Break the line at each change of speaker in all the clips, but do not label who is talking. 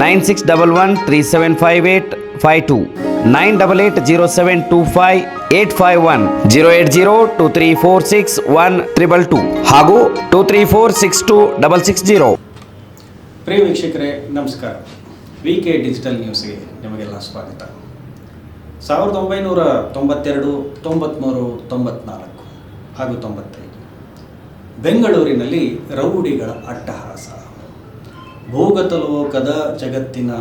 Nine six double one three seven five eight five two, nine double eight zero seven two five eight five one, zero eight zero two three four six one triple two ಹಾಗೂ two three four six two double six zero.
ಪ್ರಿಯ ವೀಕ್ಷಕರೇ, ನಮಸ್ಕಾರ. V K digital ನ್ಯೂಸ್ಗೆ ನಿಮಗೆಲ್ಲ ಸ್ವಾಗತ. ಸಾವಿರದ ಒಂಬೈನೂರ ತೊಂಬತ್ತೆರಡು ತೊಂಬತ್ತ್ಮೂರು ತೊಂಬತ್ನಾಲ್ಕು ಹಾಗೂ ತೊಂಬತ್ತೈದು. ಬೆಂಗಳೂರಿನಲ್ಲಿ ರೌಡಿಗಳ ಅಟ್ಟಹಾಸ. ಭೂಗತಲೋಕದ ಜಗತ್ತಿನ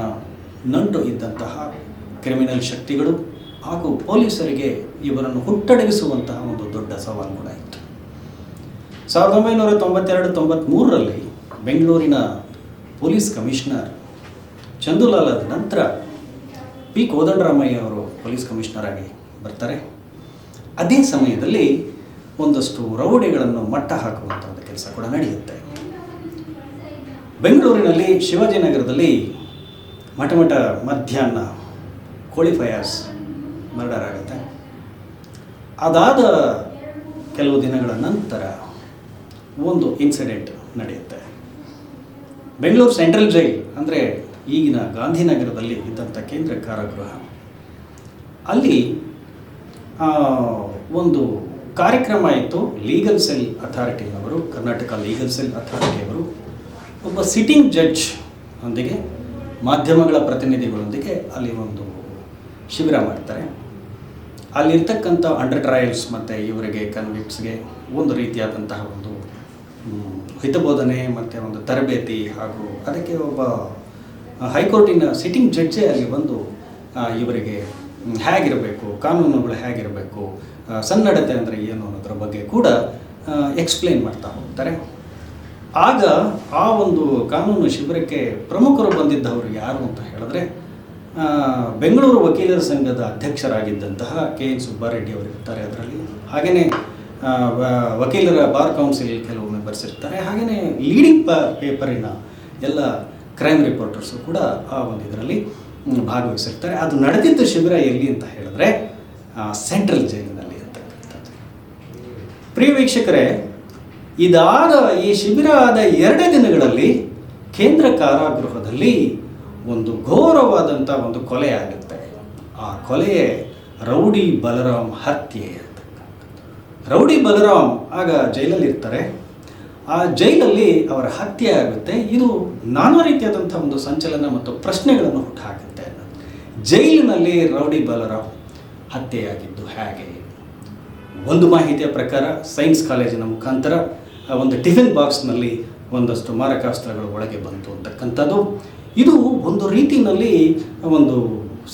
ನಂಟು ಇದ್ದಂತಹ ಕ್ರಿಮಿನಲ್ ಶಕ್ತಿಗಳು ಹಾಗೂ ಪೊಲೀಸರಿಗೆ ಇವರನ್ನು ಹುಟ್ಟಡಗಿಸುವಂತಹ ಒಂದು ದೊಡ್ಡ ಸವಾಲು ಕೂಡ ಇತ್ತು. ಸಾವಿರದ ಒಂಬೈನೂರ ತೊಂಬತ್ತೆರಡು ತೊಂಬತ್ತ್ಮೂರರಲ್ಲಿ ಬೆಂಗಳೂರಿನ ಪೊಲೀಸ್ ಕಮಿಷನರ್ ಚಂದುಲಾಲ್ ಆದ ನಂತರ ಪಿ. ಕೋದಂಡರಾಮಯ್ಯ ಅವರು ಪೊಲೀಸ್ ಕಮಿಷನರ್ ಆಗಿ ಬರ್ತಾರೆ. ಅದೇ ಸಮಯದಲ್ಲಿ ಒಂದಷ್ಟು ರೌಡಿಗಳನ್ನು ಮಟ್ಟ ಹಾಕುವಂಥ ಒಂದು ಕೆಲಸ ಕೂಡ ನಡೆಯುತ್ತೆ. ಬೆಂಗಳೂರಿನಲ್ಲಿ ಶಿವಾಜಿನಗರದಲ್ಲಿ ಮಠ ಮಠ ಮಧ್ಯಾಹ್ನ ಕೋಳಿ ಫಯಾಸ್ ಮರ್ಡರ್ ಆಗುತ್ತೆ ಅದಾದ ಕೆಲವು ದಿನಗಳ ನಂತರ ಒಂದು ಇನ್ಸಿಡೆಂಟ್ ನಡೆಯುತ್ತೆ. ಬೆಂಗಳೂರು ಸೆಂಟ್ರಲ್ ಜೈಲ್ ಅಂದರೆ ಈಗಿನ ಗಾಂಧಿನಗರದಲ್ಲಿ ಇದ್ದಂಥ ಕೇಂದ್ರ ಕಾರಾಗೃಹ. ಅಲ್ಲಿ ಒಂದು ಕಾರ್ಯಕ್ರಮ ಇತ್ತು. ಲೀಗಲ್ ಸೆಲ್ ಅಥಾರಿಟಿಯವರು ಕರ್ನಾಟಕ ಲೀಗಲ್ ಸೆಲ್ ಅಥಾರಿಟಿಯವರು ಒಬ್ಬ ಸಿಟ್ಟಿಂಗ್ ಜಡ್ಜ್ ಒಂದಿಗೆ ಮಾಧ್ಯಮಗಳ ಪ್ರತಿನಿಧಿಗಳೊಂದಿಗೆ ಅಲ್ಲಿ ಒಂದು ಶಿಬಿರ ಮಾಡ್ತಾರೆ. ಅಲ್ಲಿರ್ತಕ್ಕಂಥ ಅಂಡರ್ ಟ್ರಯಲ್ಸ್ ಮತ್ತು ಇವರಿಗೆ ಕನ್ವಿಕ್ಟ್ಸ್ಗೆ ಒಂದು ರೀತಿಯಾದಂತಹ ಒಂದು ಹಿತಬೋಧನೆ ಮತ್ತು ಒಂದು ತರಬೇತಿ ಹಾಗೂ ಅದಕ್ಕೆ ಒಬ್ಬ ಹೈಕೋರ್ಟಿನ ಸಿಟ್ಟಿಂಗ್ ಜಡ್ಜೇ ಅಲ್ಲಿ ಬಂದು ಇವರಿಗೆ ಹೇಗಿರಬೇಕು, ಕಾನೂನುಗಳು ಹೇಗಿರಬೇಕು ಸನ್ನಡತೆ ಅಂದರೆ ಏನು ಅನ್ನೋದ್ರ ಬಗ್ಗೆ ಕೂಡ ಎಕ್ಸ್ಪ್ಲೇನ್ ಮಾಡ್ತಾ ಹೋಗ್ತಾರೆ. ಆಗ ಆ ಒಂದು ಕಾನೂನು ಶಿಬಿರಕ್ಕೆ ಪ್ರಮುಖರು ಬಂದಿದ್ದವರು ಯಾರು ಅಂತ ಹೇಳಿದ್ರೆ ಬೆಂಗಳೂರು ವಕೀಲರ ಸಂಘದ ಅಧ್ಯಕ್ಷರಾಗಿದ್ದಂತಹ ಕೆ ಎನ್ ಸುಬ್ಬಾರೆಡ್ಡಿ ಅವರು ಇರ್ತಾರೆ ಅದರಲ್ಲಿ. ಹಾಗೆಯೇ ವಕೀಲರ ಬಾರ್ ಕೌನ್ಸಿಲ್ ಕೆಲವು ಮೆಂಬರ್ಸ್ ಇರ್ತಾರೆ ಹಾಗೆಯೇ ಲೀಡಿಂಗ್ ಪ, ಪೇಪರಿನ ಎಲ್ಲ ಕ್ರೈಮ್ ರಿಪೋರ್ಟರ್ಸು ಕೂಡ ಆ ಒಂದು ಇದರಲ್ಲಿ ಭಾಗವಹಿಸಿರ್ತಾರೆ. ಅದು ನಡೆದಿದ್ದ ಶಿಬಿರ ಎಲ್ಲಿ ಅಂತ ಹೇಳಿದ್ರೆ ಸೆಂಟ್ರಲ್ ಜೈಲಿನಲ್ಲಿ ಅಂತಕ್ಕಂಥದ್ದು ಪ್ರಿಯ ವೀಕ್ಷಕರೇ ಇದಾದ ಈ ಶಿಬಿರ ಆದ ಎರಡೇ ದಿನಗಳಲ್ಲಿ ಕೇಂದ್ರ ಕಾರಾಗೃಹದಲ್ಲಿ ಒಂದು ಘೋರವಾದಂಥ ಒಂದು ಕೊಲೆ ಆಗುತ್ತೆ. ಆ ಕೊಲೆಯೇ ರೌಡಿ ಬಲರಾಮ್ ಹತ್ಯೆ ಅಂತಕ್ಕಂಥದ್ದು ರೌಡಿ ಬಲರಾಮ್ ಆಗ ಜೈಲಲ್ಲಿ ಇರ್ತಾರೆ. ಆ ಜೈಲಲ್ಲಿ ಅವರ ಹತ್ಯೆ ಆಗುತ್ತೆ. ಇದು ನಾನಾ ರೀತಿಯಾದಂಥ ಒಂದು ಸಂಚಲನ ಮತ್ತು ಪ್ರಶ್ನೆಗಳನ್ನು ಹುಟ್ಟುಹಾಕುತ್ತೆ ಜೈಲಿನಲ್ಲಿ ರೌಡಿ ಬಲರಾಮ್ ಹತ್ಯೆಯಾಗಿದ್ದು ಹೇಗೆ? ಒಂದು ಮಾಹಿತಿಯ ಪ್ರಕಾರ ಸೈನ್ಸ್ ಕಾಲೇಜಿನ ಮುಖಾಂತರ ಆ ಒಂದು ಟಿಫಿನ್ ಬಾಕ್ಸ್ನಲ್ಲಿ ಒಂದಷ್ಟು ಮಾರಕಾಸ್ತ್ರಗಳು ಒಳಗೆ ಬಂತು ಅಂತಕ್ಕಂಥದ್ದು. ಇದು ಒಂದು ರೀತಿಯಲ್ಲಿ ಒಂದು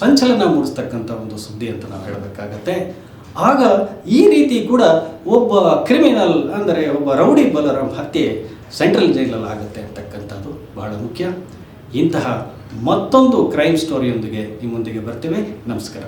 ಸಂಚಲನ ಮೂಡಿಸ್ತಕ್ಕಂಥ ಒಂದು ಸುದ್ದಿ ಅಂತ ನಾವು ಹೇಳಬೇಕಾಗತ್ತೆ. ಆಗ ಈ ರೀತಿ ಕೂಡ ಒಬ್ಬ ಕ್ರಿಮಿನಲ್ ಅಂದರೆ ಒಬ್ಬ ರೌಡಿ ಬಲರಾಮ್ ಹತ್ಯೆ ಸೆಂಟ್ರಲ್ ಜೈಲಲ್ಲಿ ಆಗುತ್ತೆ ಅಂತಕ್ಕಂಥದ್ದು ಬಹಳ ಮುಖ್ಯ. ಇಂತಹ ಮತ್ತೊಂದು ಕ್ರೈಮ್ ಸ್ಟೋರಿಯೊಂದಿಗೆ ನಿಮ್ಮೊಂದಿಗೆ ಬರ್ತೇವೆ. ನಮಸ್ಕಾರ.